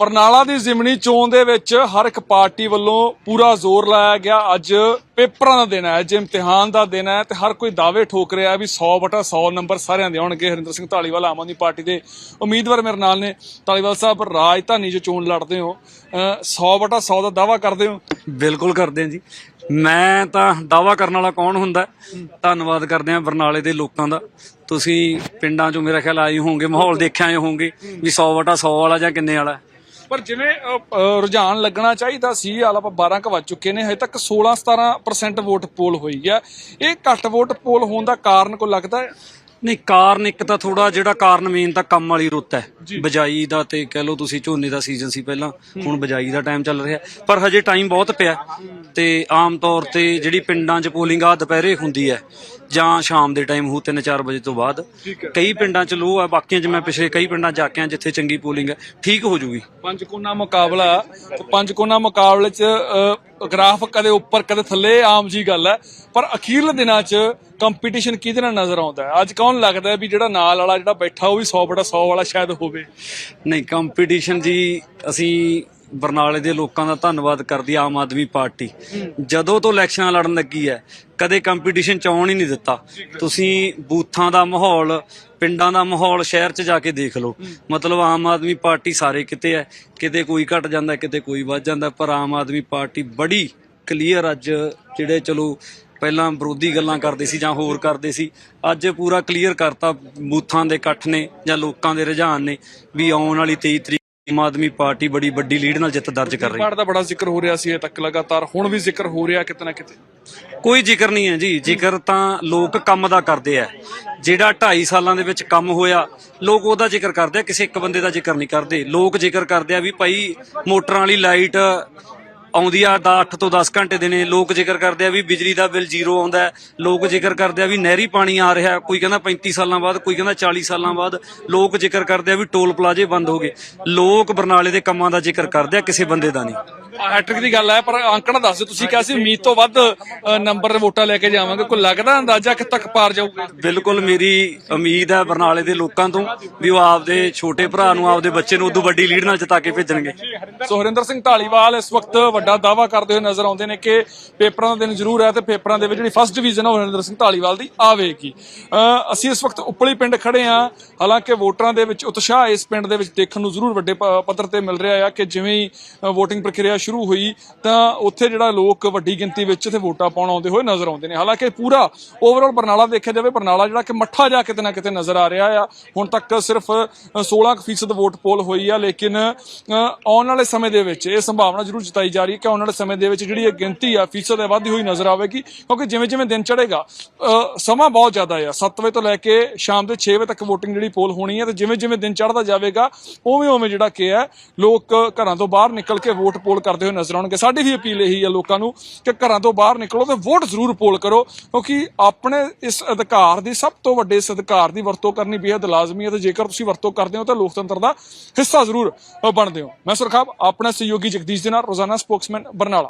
ਬਰਨਾਲਾ ਦੀ ਜ਼ਿਮਨੀ ਚੋਣ ਦੇ ਵਿੱਚ ਹਰ ਇੱਕ ਪਾਰਟੀ ਵੱਲੋਂ ਪੂਰਾ ਜ਼ੋਰ ਲਾਇਆ ਗਿਆ। ਅੱਜ ਪੇਪਰਾਂ ਦਾ ਦਿਨ ਹੈ, ਅੱਜ ਇਮਤਿਹਾਨ ਦਾ ਦਿਨ ਹੈ ਤੇ ਹਰ ਕੋਈ ਦਾਅਵੇ ਠੋਕ ਰਿਹਾ ਵੀ 100 ਬਟਾ 100 ਨੰਬਰ ਸਾਰਿਆਂ ਦੇ ਆਉਣਗੇ। ਹਰਿੰਦਰ ਸਿੰਘ ਢਾਲੀਵਾਲ ਆਮ ਆਦਮੀ ਪਾਰਟੀ ਦੇ ਉਮੀਦਵਾਰ ਮੇਰੇ ਨਾਲ ਨੇ। ਢਾਲੀਵਾਲ ਸਾਹਿਬ, ਰਾਜਧਾਨੀ 'ਚ ਚੋਣ ਲੜਦੇ ਹੋ। ਅਹ 100 ਬਟਾ 100 ਦਾ ਦਾਅਵਾ ਕਰਦੇ ਹੋ? ਬਿਲਕੁਲ ਕਰਦੇ ਹਾਂ ਜੀ। ਮੈਂ ਤਾਂ ਦਾਵਾ ਕਰਨ ਵਾਲਾ ਕੌਣ ਹੁੰਦਾ? ਧੰਨਵਾਦ ਕਰਦੇ ਹਾਂ ਬਰਨਾਲੇ ਦੇ ਲੋਕਾਂ ਦਾ। ਤੁਸੀਂ ਪਿੰਡਾਂ 'ਚੋਂ ਮੇਰਾ ਖਿਆਲ ਆਏ ਹੋਵੋਗੇ, ਮਾਹੌਲ ਦੇਖਿਆ ਆਏ ਹੋਵੋਗੇ ਵੀ 100 ਵਟਾ 100 ਵਾਲਾ ਜਾਂ ਕਿੰਨੇ ਵਾਲਾ। ਪਰ ਜਿਵੇਂ ਰੁਝਾਨ ਲੱਗਣਾ ਚਾਹੀਦਾ ਸੀ, ਹਾਲ ਆਪਾਂ 12 ਕ ਵੱਜ ਚੁੱਕੇ ਨੇ, ਹਜੇ ਤੱਕ 16 17% ਵੋਟ ਪੋਲ ਹੋਈ ਹੈ। ਇਹ ਘੱਟ ਵੋਟ ਪੋਲ ਹੋਣ ਦਾ ਕਾਰਨ ਕੋ ਲੱਗਦਾ ਹੈ? ਨਹੀਂ ਕਾਰਨ ਇੱਕ ਤਾਂ ਥੋੜਾ ਜਿਹੜਾ ਕਾਰਨ ਮੇਨ ਤਾਂ ਕੰਮ ਵਾਲੀ ਰੁੱਤ ਹੈ। ਬਜਾਈ ਦਾ ਤੇ ਕਹਿ ਲਓ ਤੁਸੀਂ ਝੋਨੇ ਦਾ ਸੀਜ਼ਨ ਸੀ ਪਹਿਲਾਂ ਹੁਣ ਬਜਾਈ ਦਾ ਟਾਈਮ ਚੱਲ ਰਿਹਾ। ਪਰ ਹਜੇ ਟਾਈਮ ਬਹੁਤ ਪਿਆ ਤੇ ਆਮ ਤੌਰ ਤੇ ਜਿਹੜੀ ਪਿੰਡਾਂ 'ਚ ਪੋਲਿੰਗ ਆ ਦੁਪਹਿਰੇ ਹੁੰਦੀ ਹੈ ਜਾਂ ਸ਼ਾਮ ਦੇ ਟਾਈਮ ਹੋ 3-4 ਵਜੇ ਤੋਂ ਬਾਅਦ। ਕਈ ਪਿੰਡਾਂ 'ਚ ਲੋ ਹੈ ਬਾਕੀਆਂ 'ਚ ਮੈਂ ਪਿਛਲੇ ਕਈ ਪਿੰਡਾਂ ਜਾ ਕੇ ਆਇਆ ਜਿੱਥੇ ਚੰਗੀ ਪੋਲਿੰਗ ਹੈ ਠੀਕ ਹੋ ਜੂਗੀ। ਪੰਜ ਕੋਨਾ ਮੁਕਾਬਲਾ ਪੰਜ ਕੋਨਾ ਮੁਕਾਬਲੇ 'ਚ ਗ੍ਰਾਫ ਕਦੇ ਉੱਪਰ, ਕਦੇ ਥੱਲੇ, ਆਮ ਜੀ ਗੱਲ ਹੈ। ਪਰ ਅਖੀਰਲੇ ਦਿਨਾਂ 'ਚ ਕੰਪੀਟੀਸ਼ਨ ਕਿਹਦੇ ਨਾਲ ਨਜ਼ਰ ਆਉਂਦਾ ਹੈ? ਅੱਜ ਕੌਣ ਲੱਗਦਾ ਹੈ ਵੀ ਜਿਹੜਾ ਨਾਲ ਵਾਲਾ ਜਿਹੜਾ ਬੈਠਾ ਉਹ ਵੀ 100 ਬਟਾ 100 ਵਾਲਾ ਸ਼ਾਇਦ ਹੋਵੇ? ਨਹੀਂ ਕੰਪੀਟੀਸ਼ਨ ਜੀ, ਅਸੀਂ ਬਰਨਾਲੇ ਦੇ ਲੋਕਾਂ ਦਾ ਧੰਨਵਾਦ ਕਰਦੀ ਆਮ ਆਦਮੀ ਪਾਰਟੀ। ਜਦੋਂ ਤੋਂ ਇਲੈਕਸ਼ਨਾਂ ਲੜਨ ਲੱਗੀ ਹੈ, ਕਦੇ ਕੰਪੀਟੀਸ਼ਨ ਚ ਆਉਣ ਹੀ ਨਹੀਂ ਦਿੱਤਾ। ਤੁਸੀਂ ਬੂਥਾਂ ਦਾ ਮਾਹੌਲ, ਪਿੰਡਾਂ ਦਾ ਮਾਹੌਲ, ਸ਼ਹਿਰ 'ਚ ਜਾ ਕੇ ਦੇਖ ਲਓ। ਮਤਲਬ ਆਮ ਆਦਮੀ ਪਾਰਟੀ ਸਾਰੇ ਕਿਤੇ ਹੈ, ਕਿਤੇ ਕੋਈ ਘਟ ਜਾਂਦਾ, ਕਿਤੇ ਕੋਈ ਵੱਧ ਜਾਂਦਾ, ਪਰ ਆਮ ਆਦਮੀ ਪਾਰਟੀ ਬੜੀ ਕਲੀਅਰ ਅੱਜ ਜਿਹੜੇ ਚਲੋ ਪਹਿਲਾਂ ਵਿਰੋਧੀ ਗੱਲਾਂ ਕਰਦੇ ਸੀ ਜਾਂ ਹੋਰ ਕਰਦੇ ਸੀ, ਅੱਜ ਪੂਰਾ ਕਲੀਅਰ ਕਰਤਾ ਬੂਥਾਂ ਦੇ ਇਕੱਠ ਨੇ ਜਾਂ ਲੋਕਾਂ ਦੇ ਰੁਝਾਨ ਨੇ ਵੀ ਆਉਣ ਵਾਲੀ 23 ਤਰੀਕ ਆਮ ਆਦਮੀ ਪਾਰਟੀ ਬੜੀ ਵੱਡੀ ਲੀਡ ਨਾਲ ਜਿੱਤ ਦਰਜ ਕਰ ਰਹੀ ਹੈ। ਪਾੜ ਦਾ ਬੜਾ ਜ਼ਿਕਰ ਹੋ ਰਿਹਾ ਸੀ ਇਹ ਤੱਕ ਲਗਾਤਾਰ। ਹੁਣ ਵੀ ਜ਼ਿਕਰ ਹੋ ਰਿਹਾ ਕਿਤੇ ਨਾ ਕਿਤੇ। ਕੋਈ ਜ਼ਿਕਰ ਨਹੀਂ ਹੈ ਜੀ। ਜ਼ਿਕਰ ਤਾਂ ਲੋਕ ਕੰਮ ਦਾ ਕਰਦੇ ਆ। ਜਿਹੜਾ 2.5 ਸਾਲਾਂ ਦੇ ਵਿੱਚ ਕੰਮ ਹੋਇਆ ਲੋਕ ਉਹਦਾ ਜ਼ਿਕਰ ਕਰਦੇ ਆ। ਕਿਸੇ ਇੱਕ ਬੰਦੇ ਦਾ ਜ਼ਿਕਰ ਨਹੀਂ ਕਰਦੇ। ਲੋਕ ਜ਼ਿਕਰ ਕਰਦੇ ਆ ਵੀ ਭਾਈ ਮੋਟਰਾਂ ਵਾਲੀ ਲਾਈਟ ਆਉਂਦੀ ਆ ਦਾ 8 ਤੋਂ 10 ਘੰਟੇ ਦੇ ਨੇ। ਲੋਕ ਜ਼ਿਕਰ ਕਰਦੇ ਆ ਵੀ ਬਿਜਲੀ ਦਾ ਬਿੱਲ ਜ਼ੀਰੋ ਆਉਂਦਾ ਹੈ। ਲੋਕ ਜ਼ਿਕਰ ਕਰਦੇ ਆ ਵੀ ਨਹਿਰੀ ਪਾਣੀ ਆ ਰਿਹਾ ਕੋਈ ਕਹਿੰਦਾ 35 ਸਾਲਾਂ ਬਾਅਦ, ਕੋਈ ਕਹਿੰਦਾ 40 ਸਾਲਾਂ ਬਾਅਦ। ਲੋਕ ਜ਼ਿਕਰ ਕਰਦੇ ਆ ਵੀ ਟੋਲ ਪਲਾਜ਼ੇ ਬੰਦ ਹੋ ਗਏ। ਲੋਕ ਬਰਨਾਲੇ ਦੇ ਕੰਮਾਂ ਦਾ ਜ਼ਿਕਰ ਕਰਦੇ ਆ, ਕਿਸੇ ਬੰਦੇ ਦਾ ਨਹੀਂ। ਹੈਟ੍ਰਿਕ ਦੀ ਗੱਲ ਹੈ ਪਰ ਅੰਕੜਾ ਦੱਸ ਦਿਓ ਤੁਸੀਂ ਕਿਹਾ ਸੀ ਉਮੀਦ ਤੋਂ ਵੱਧ ਅ, ਨੰਬਰ ਵੋਟਾਂ ਲੈ ਕੇ ਜਾਵਾਂਗੇ। ਕੋਈ ਲੱਗਦਾ ਅੰਦਾਜ਼ਾ ਕਿ ਤੱਕ ਪਾਰ ਜਾਊਗਾ? ਬਿਲਕੁਲ ਮੇਰੀ ਉਮੀਦ ਹੈ ਬਰਨਾਲੇ ਦੇ ਲੋਕਾਂ ਤੋਂ ਵੀ ਉਹ ਆਪਦੇ ਛੋਟੇ ਭਰਾ ਨੂੰ ਆਪਦੇ ਬੱਚੇ ਨੂੰ ਉਦੋਂ ਵੱਡੀ ਲੀਡ ਨਾਲ ਜਿਤਾ ਕੇ ਭੇਜਣਗੇ। ਸੋ ਹਰਿੰਦਰ ਸਿੰਘ ਢਾਲੀਵਾਲ ਇਸ ਵਕਤ ਵੱਡਾ ਦਾਵਾ ਕਰਦੇ ਹੋਏ ਨਜ਼ਰ ਆਉਂਦੇ ਨੇ ਕਿ ਪੇਪਰਾਂ ਦਾ ਦਿਨ ਜ਼ਰੂਰ ਹੈ ਤੇ ਪੇਪਰਾਂ ਦੇ ਵਿੱਚ ਜਿਹੜੀ ਫਸਟ ਡਿਵੀਜ਼ਨ ਹੈ ਉਹ ਹਰਿੰਦਰ ਸਿੰਘ ਢਾਲੀਵਾਲ ਦੀ ਆਵੇਗੀ। ਅ, ਅਸੀਂ ਇਸ ਵਕਤ ਉਪਲੀ ਪਿੰਡ ਖੜੇ ਹਾਂ। ਹਾਲਾਂਕਿ ਵੋਟਰਾਂ ਦੇ ਵਿੱਚ ਉਤਸ਼ਾਹ ਇਸ ਪਿੰਡ ਦੇ ਵਿੱਚ ਦੇਖਣ ਨੂੰ ਜ਼ਰੂਰ ਵੱਡੇ ਪ- ਪੱਧਰ ਤੇ ਮਿਲ ਰਿਹਾ ਆ ਕਿ ਜਿਵੇਂ ਹੀ VOTING ਪ੍ਰਕਿਰਿਆ ਸ਼ੁਰੂ ਸ਼ੁਰੂ ਹੋਈ ਤਾਂ ਉੱਥੇ ਜਿਹੜਾ ਲੋਕ ਵੱਡੀ ਗਿਣਤੀ ਵਿੱਚ ਇੱਥੇ ਵੋਟਾਂ ਪਾਉਣ ਆਉਂਦੇ ਹੋਏ ਨਜ਼ਰ ਆਉਂਦੇ ਨੇ। ਹਾਲਾਂਕਿ ਪੂਰਾ ਓਵਰਆਲ ਬਰਨਾਲਾ ਦੇਖਿਆ ਜਾਵੇ ਬਰਨਾਲਾ ਜਿਹੜਾ ਕਿ ਮੱਠਾ ਜਾ ਕਿਤੇ ਨਾ ਕਿਤੇ ਨਜ਼ਰ ਆ ਰਿਹਾ ਆ। ਹੁਣ ਤੱਕ ਸਿਰਫ ਅ, 16% ਵੋਟ ਪੋਲ ਹੋਈ ਆ ਲੇਕਿਨ ਆਉਣ ਵਾਲੇ ਸਮੇਂ ਦੇ ਵਿੱਚ ਇਹ ਸੰਭਾਵਨਾ ਜ਼ਰੂਰ ਜਤਾਈ ਜਾ ਰਹੀ ਹੈ ਕਿ ਆਉਣ ਵਾਲੇ ਸਮੇਂ ਦੇ ਵਿੱਚ ਜਿਹੜੀ ਇਹ ਗਿਣਤੀ ਆ ਫੀਸਦ ਹੈ ਵਧਦੀ ਹੋਈ ਨਜ਼ਰ ਆਵੇਗੀ ਕਿਉਂਕਿ ਜਿਵੇਂ ਜਿਵੇਂ ਦਿਨ ਚੜ੍ਹੇਗਾ ਸਮਾਂ ਬਹੁਤ ਜ਼ਿਆਦਾ ਆ। 7 ਵਜੇ ਤੋਂ ਲੈ ਕੇ ਸ਼ਾਮ ਦੇ 6 ਵਜੇ ਤੱਕ VOTING ਜਿਹੜੀ ਪੋਲ ਹੋਣੀ ਹੈ ਤੇ ਜਿਵੇਂ ਜਿਵੇਂ ਦਿਨ ਚੜ੍ਹਦਾ ਜਾਵੇਗਾ ਉਵੇਂ ਉਵੇਂ ਜਿਹੜਾ ਕਿ ਹੈ ਲੋਕ ਘਰਾਂ ਤੋਂ ਬਾਹਰ ਨਿਕਲ ਕੇ ਵੋਟ ਪੋਲ ਕਰਦੇ ਹੋਏ ਨਜ਼ਰ ਆਉਣਗੇ। ਸਾਡੀ ਵੀ ਅਪੀਲ ਇਹੀ ਹੈ ਲੋਕਾਂ ਨੂੰ ਕਿ ਘਰਾਂ ਤੋਂ ਬਾਹਰ ਨਿਕਲੋ ਤੇ ਵੋਟ ਜ਼ਰੂਰ ਪੋਲ ਕਰੋ, ਕਿਉਂਕਿ ਆਪਣੇ ਇਸ ਅਧਿਕਾਰ ਦੀ ਸਭ ਤੋਂ ਵੱਡੇ ਇਸ ਅਧਿਕਾਰ ਦੀ ਵਰਤੋਂ ਕਰਨੀ ਬੇहद ਲਾਜ਼ਮੀ ਹੈ ਤੇ ਜੇਕਰ ਤੁਸੀਂ ਵਰਤੋਂ ਕਰਦੇ ਹੋ ਤਾਂ ਲੋਕਤੰਤਰ ਦਾ ਹਿੱਸਾ ਜ਼ਰੂਰ ਬਣਦੇ ਹੋ। ਮੈਂ ਸੁਰਖਾਬ, ਆਪਣਾ ਸਹਿਯੋਗੀ ਜਗਦੀਸ਼ ਦੇ ਨਾਲ ਰੋਜ਼ਾਨਾ ਸਪੋਕਸਮੈਨ ਬਰਨਾਲਾ।